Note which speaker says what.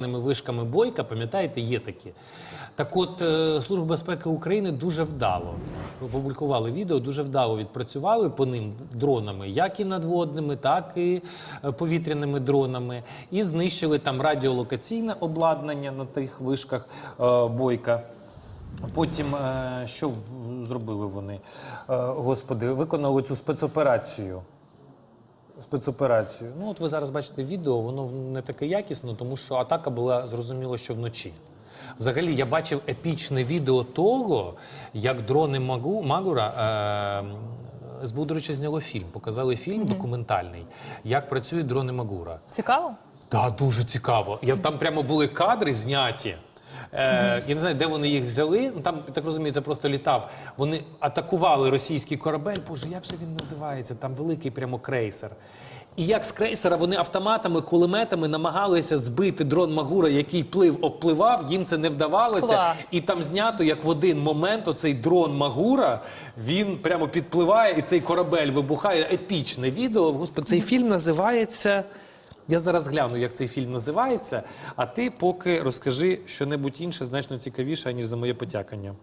Speaker 1: вишками бойка, пам'ятаєте, є такі. Так от е, Служба безпеки України дуже вдало опублікували відео, дуже вдало відпрацювали по ним дронами, як і надводними, так і е, повітряними дронами, і знищили там радіолокаційне обладнання на тих вишках е, бойка. Потім що зробили вони? Господи, виконали цю спецоперацію. Спецоперацію. Ну, от ви зараз бачите відео, воно не таке якісно, тому що атака була зрозуміло, що вночі. Взагалі, я бачив епічне відео того, як дрони Магу, Магура. Е, СБУ, до речі, зняло фільм. Показали фільм документальний, як працюють дрони Магура.
Speaker 2: Цікаво?
Speaker 1: Так, дуже цікаво. Я, там прямо були кадри зняті. Е, Я не знаю, де вони їх взяли. Ну, Там, так розумію, це просто літав. Вони атакували російський корабель. Боже, як же він називається? Там великий прямо крейсер. І як з крейсера вони автоматами, кулеметами намагалися збити дрон Магура, який плив, обпливав. Їм це не вдавалося.
Speaker 2: Клас.
Speaker 1: І там знято, як в один момент оцей дрон Магура він прямо підпливає, і цей корабель вибухає. Епічне відео. Господи, цей фільм називається. Я зараз гляну, як цей фільм називається. А ти поки розкажи щонебудь інше значно цікавіше, ніж за моє потякання.